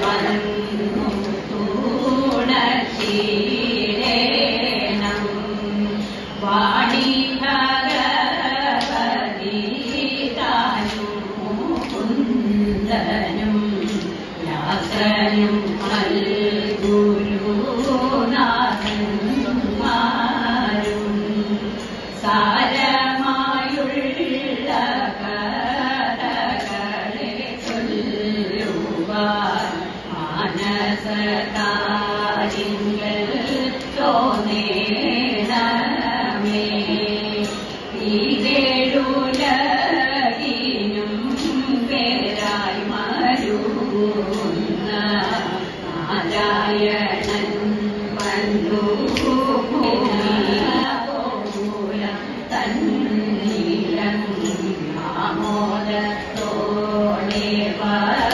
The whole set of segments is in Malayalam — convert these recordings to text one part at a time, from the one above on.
വന്നു തൂണശീലേനം വാണി ഭഗവതി താനും കുന്ദനും മാനസകാര്യങ്ങൾ തോന്നേണമേ ഈരേഴുലകിനും പേരായി മരുന്ന നാരായണൻ ഭൂമിയിലൂലം തന്നീലം ആമോദത്തോടെ വളരും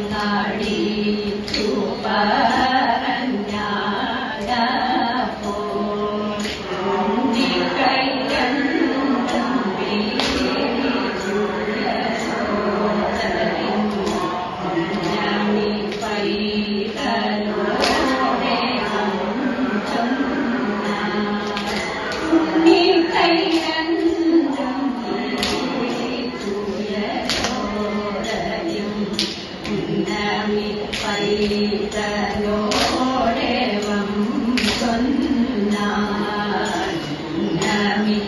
கொண்டாடி தூப்பார் വിളിതലോടെ വം കൊന്നാ നമിൽ